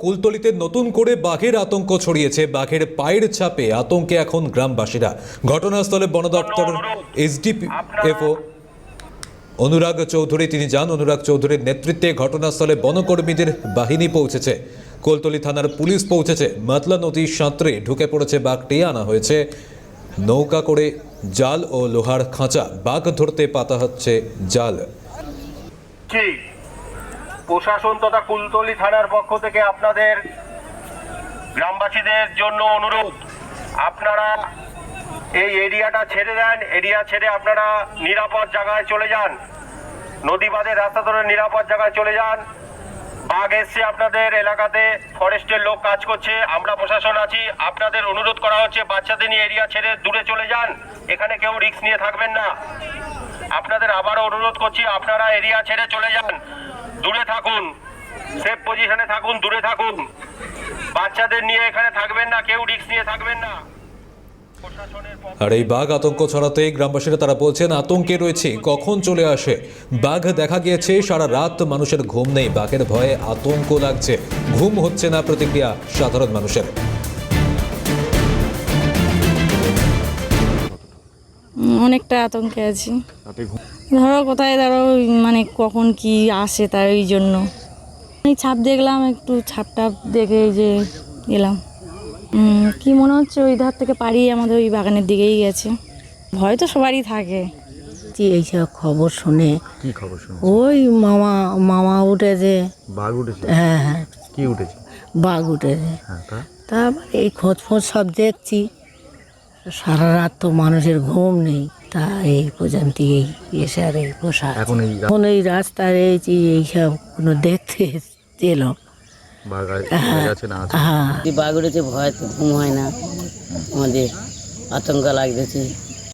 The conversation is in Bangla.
কুলতলিতে নতুন করে বাঘের আতঙ্ক ছড়িয়েছে। বাঘের পায়ের ছাপে আতঙ্কে এখন গ্রামবাসীরা। ঘটনাস্থলে বন দপ্তরের এসডিপিএফও অনুরাগ চৌধুরী, তিনি যান। অনুরাগ চৌধুরীর নেতৃত্বে ঘটনাস্থলে বনকর্মীদের বাহিনী পৌঁছেছে। কোলতলি থানার পুলিশ পৌঁছেছে। মাতলা নদীর সাঁতরে ঢুকে পড়েছে বাঘটি, আনা হয়েছে নৌকা করে জাল ও লোহার খাঁচা। বাঘ ধরতে পাতা হচ্ছে জাল। প্রশাসন তথা কুলতলি থানার পক্ষ থেকে আপনাদের গ্রামবাসীদের জন্য অনুরোধ। আপনারা এই এরিয়াটা ছেড়ে দেন, এরিয়া ছেড়ে আপনারা নিরাপদ জায়গায় চলে যান। নদী বাঁধের রাস্তা ধরে নিরাপদ জায়গায় চলে যান। বাঘ এসছে আপনাদের এলাকাতে, ফরেস্টের লোক কাজ করছে, আমরা প্রশাসন আছি। আপনাদের অনুরোধ করা হচ্ছে, বাচ্চাদের নিয়ে এরিয়া ছেড়ে দূরে চলে যান। এখানে কেউ রিস্ক নিয়ে থাকবেন না। আপনাদের আবারও অনুরোধ করছি, আপনারা এরিয়া ছেড়ে চলে যান। দূরে থাকুন। সেফ পজিশনে থাকুন, দূরে থাকুন। বাচ্চাদের নিয়ে এখানে থাকবেন না, কেউ রিস্ক নিয়ে থাকবেন না। আর এই বাঘ আতঙ্ক ছড়াতে গ্রামবাসীরা তারা বলছেন, আতঙ্কে রয়েছে, কখন চলে আসে? বাঘ দেখা গিয়েছে, সারা রাত মানুষের ঘুম নেই, বাঘের ভয়ে আতঙ্ক লাগছে। ঘুম হচ্ছে না, প্রতিক্রিয়া সাধারণ মানুষের। অনেকটা আতঙ্কে আছি। ধরো কোথায় ধরো ওই মানে কখন কি আসে তার ওই জন্য। এই ছাপ দেখলাম একটু ছাপ টাপ দেখে যে এলাম। উম, কি মনে হচ্ছে ওই ধার থেকে পাড়িয়ে আমাদের ওই বাগানের দিকেই গেছে। ভয় তো সবারই থাকে। যে এইসব খবর শুনে কি খবর শুনে? ওই মামা মামা উঠেছে। বাঘ উঠেছে? হ্যাঁ হ্যাঁ। কি উঠেছে? বাঘ উঠেছে। হ্যাঁ তারপর এই খোঁজ ফোঁজ সব দেখছি। সারা রাত তো মানুষের ঘুম নেই। তা এই পর্যন্ত এই এসে আর এই পোশাক। এখন এই রা- এখন এই রাস্তার এই যে এইসব কোনো দেখতে এলো। বাঘ আ- আছে না আছে? হ্যাঁ। ভয় তো ঘুম হয় না। আমাদের আতঙ্ক লাগতেছে।